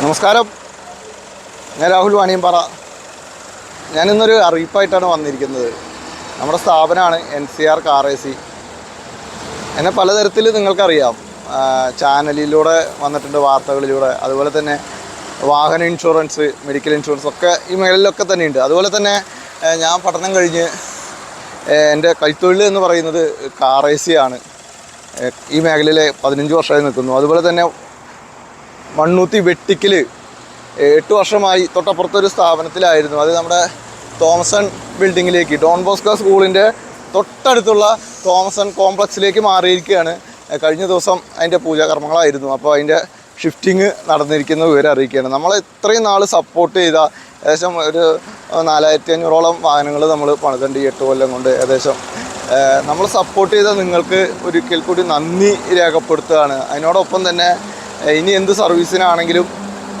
നമസ്കാരം. ഞാൻ രാഹുൽ വാണിയമ്പാറ. ഞാനിന്നൊരു അറിയിപ്പായിട്ടാണ് വന്നിരിക്കുന്നത്. നമ്മുടെ സ്ഥാപനമാണ് N C R car A C എന്നെ പലതരത്തിൽ നിങ്ങൾക്കറിയാം. ചാനലിലൂടെ വന്നിട്ടുണ്ട് വാർത്തകളിലൂടെ. അതുപോലെ തന്നെ വാഹന ഇൻഷുറൻസ് മെഡിക്കൽ ഇൻഷുറൻസ് ഒക്കെ ഈ മേഖലയിലൊക്കെ തന്നെയുണ്ട്. അതുപോലെ തന്നെ ഞാൻ പഠനം കഴിഞ്ഞ് എന്റെ കൈത്തൊഴിൽ എന്ന് പറയുന്നത് കാർ എ സി ആണ്. ഈ മേഖലയിൽ പതിനഞ്ച് വർഷമായി നിൽക്കുന്നു. അതുപോലെ തന്നെ മണ്ണൂത്തി വെട്ടിക്കൽ എട്ട് വർഷമായി തൊട്ടപ്പുറത്തൊരു സ്ഥാപനത്തിലായിരുന്നു. അത് നമ്മുടെ തോമസൺ ബിൽഡിങ്ങിലേക്ക് ഡോൺ ബോസ്കോ സ്കൂളിന്റെ തൊട്ടടുത്തുള്ള തോമസൺ കോംപ്ലക്സിലേക്ക് മാറിയിരിക്കുകയാണ്. കഴിഞ്ഞ ദിവസം അതിന്റെ പൂജാകർമ്മങ്ങളായിരുന്നു. അപ്പോൾ അതിന്റെ ഷിഫ്റ്റിങ് നടന്നിരിക്കുന്ന വിവരം അറിയിക്കുകയാണ്. നമ്മൾ ഇത്രയും നാൾ സപ്പോർട്ട് ചെയ്ത ഏകദേശം ഒരു നാലായിരത്തി അഞ്ഞൂറോളം വാഹനങ്ങൾ നമ്മൾ പണിതുണ്ട് ഈ എട്ട് കൊല്ലം കൊണ്ട്. ഏകദേശം നമ്മൾ സപ്പോർട്ട് ചെയ്ത നിങ്ങൾക്ക് ഒരിക്കൽ കൂടി നന്ദി രേഖപ്പെടുത്തുകയാണ്. അതിനോടൊപ്പം തന്നെ ഇനി എന്ത് സർവീസിനാണെങ്കിലും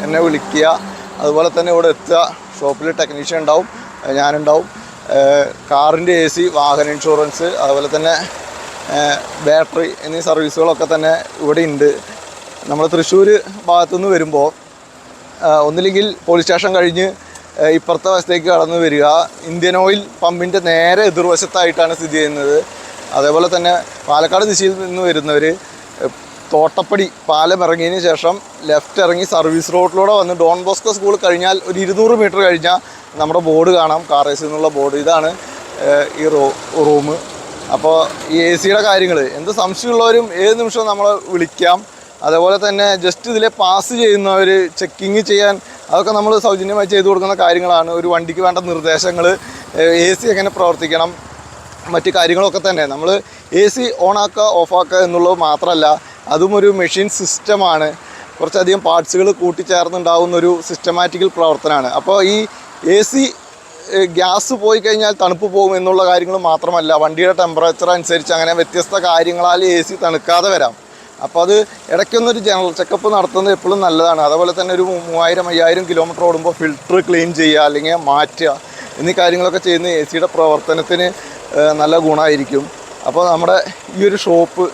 എന്നെ വിളിക്കുക. അതുപോലെ തന്നെ ഇവിടെ എത്തുക. ഷോപ്പിൽ ടെക്നീഷ്യൻ ഉണ്ടാവും. ഞാനുണ്ടാവും. കാറിന്റെ എ സി വാഹന ഇൻഷുറൻസ് അതുപോലെ തന്നെ ബാറ്ററി എന്നീ സർവീസുകളൊക്കെ തന്നെ ഇവിടെ ഉണ്ട്. നമ്മൾ തൃശ്ശൂർ ഭാഗത്തുനിന്ന് വരുമ്പോൾ ഒന്നില്ലെങ്കിൽ പോലീസ് സ്റ്റേഷൻ കഴിഞ്ഞ് ഇപ്പുറത്തെ വശത്തേക്ക് കടന്നു വരിക. ഇന്ത്യൻ ഓയിൽ പമ്പിന്റെ നേരെ എതിർവശത്തായിട്ടാണ് സ്ഥിതി ചെയ്യുന്നത്. അതേപോലെ തന്നെ പാലക്കാട് ദിശയിൽ നിന്ന് വരുന്നവർ തോട്ടപ്പടി പാലം ഇറങ്ങിയതിന് ശേഷം ലെഫ്റ്റ് ഇറങ്ങി സർവീസ് റോഡിലൂടെ വന്ന് ഡോൺ ബോസ്കോ സ്കൂൾ കഴിഞ്ഞാൽ ഒരു ഇരുന്നൂറ് മീറ്റർ കഴിഞ്ഞാൽ നമ്മുടെ ബോർഡ് കാണാം കാർ എ സി എന്നുള്ള ബോർഡ് ഇതാണ് ഈ റൂ റൂം അപ്പോൾ ഈ എ സിയുടെ കാര്യങ്ങൾ എന്ത് സംശയമുള്ളവരും ഏത് നിമിഷവും നമ്മളെ വിളിക്കാം. അതേപോലെ തന്നെ ജസ്റ്റ് ഇതിലെ പാസ് ചെയ്യുന്നവർ ചെക്കിങ് ചെയ്യാൻ അതൊക്കെ നമ്മൾ സൗജന്യമായി ചെയ്തു കൊടുക്കുന്ന കാര്യങ്ങളാണ്. ഒരു വണ്ടിക്ക് വേണ്ട നിർദ്ദേശങ്ങൾ എ സി എങ്ങനെ പ്രവർത്തിക്കണം മറ്റ് കാര്യങ്ങളൊക്കെ തന്നെ. നമ്മൾ എ സി ഓണാക്കുക ഓഫാക്കുക എന്നുള്ളത് മാത്രമല്ല അതും ഒരു മെഷീൻ സിസ്റ്റമാണ്. കുറച്ചധികം പാർട്സുകൾ കൂട്ടിച്ചേർന്നുണ്ടാവുന്ന ഒരു സിസ്റ്റമാറ്റിക്കൽ പ്രവർത്തനമാണ്. അപ്പോൾ ഈ എ സി ഗ്യാസ് പോയി കഴിഞ്ഞാൽ തണുപ്പ് പോകും എന്നുള്ള കാര്യങ്ങൾ മാത്രമല്ല വണ്ടിയുടെ ടെമ്പറേച്ചർ അനുസരിച്ച് അങ്ങനെ വ്യത്യസ്ത കാര്യങ്ങളാൽ എ സി തണുക്കാതെ വരാം. അപ്പോൾ അത് ഇടയ്ക്കൊന്നൊരു ജനറൽ ചെക്കപ്പ് നടത്തുന്നത് എപ്പോഴും നല്ലതാണ്. അതുപോലെ തന്നെ ഒരു മൂവായിരം അയ്യായിരം കിലോമീറ്റർ ഓടുമ്പോൾ ഫിൽട്ടർ ക്ലീൻ ചെയ്യുക അല്ലെങ്കിൽ മാറ്റുക എന്നീ കാര്യങ്ങളൊക്കെ ചെയ്യുന്ന എ സിയുടെ പ്രവർത്തനത്തിന് നല്ല ഗുണമായിരിക്കും. അപ്പോൾ നമ്മുടെ ഈ ഒരു ഷോപ്പ്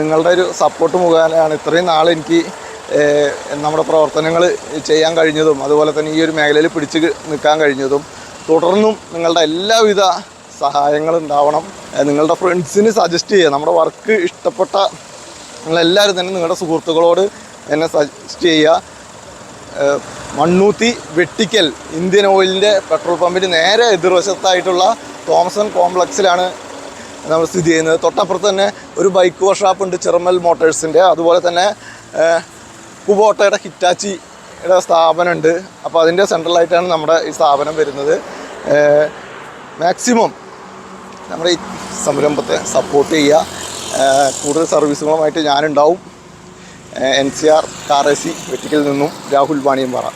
നിങ്ങളുടെ ഒരു സപ്പോർട്ട് മുഖേനയാണ് ഇത്രയും നാൾ എനിക്ക് നമ്മുടെ പ്രവർത്തനങ്ങൾ ചെയ്യാൻ കഴിഞ്ഞതും അതുപോലെ തന്നെ ഈ ഒരു മേഖലയിൽ പിടിച്ച് നിൽക്കാൻ കഴിഞ്ഞതും തുടർന്നും നിങ്ങളുടെ എല്ലാവിധ സഹായങ്ങളും ഉണ്ടാവണം. നിങ്ങളുടെ ഫ്രണ്ട്സിന് സജസ്റ്റ് ചെയ്യുക നമ്മുടെ വർക്ക് ഇഷ്ടപ്പെട്ട നിങ്ങളെല്ലാവരും തന്നെ നിങ്ങളുടെ സുഹൃത്തുക്കളോട് എന്നെ സജസ്റ്റ് ചെയ്യുക മണ്ണൂത്തി വെട്ടിക്കൽ ഇന്ത്യൻ ഓയിലിന്റെ പെട്രോൾ പമ്പിന് നേരെ എതിർവശത്തായിട്ടുള്ള തോമസൺ കോംപ്ലക്സിലാണ് നമ്മൾ സ്ഥിതി ചെയ്യുന്നത്. തൊട്ടപ്പുറത്ത് തന്നെ ഒരു ബൈക്ക് വർക്ക്ഷോപ്പ് ഉണ്ട് ചെറുമൽ മോട്ടേഴ്സിന്റെ അതുപോലെ തന്നെ കുബോട്ടയുടെ ഹിറ്റാച്ചിയുടെ സ്ഥാപനമുണ്ട്. അപ്പോൾ അതിന്റെ സെൻട്രലായിട്ടാണ് നമ്മുടെ ഈ സ്ഥാപനം വരുന്നത്. മാക്സിമം നമ്മുടെ ഈ സംരംഭത്തെ സപ്പോർട്ട് ചെയ്യുക. കൂടുതൽ സർവീസുകളുമായിട്ട് ഞാനുണ്ടാവും. N C R car A C Vettikkal നിന്നും രാഹുൽ വാണിയമ്പാറ.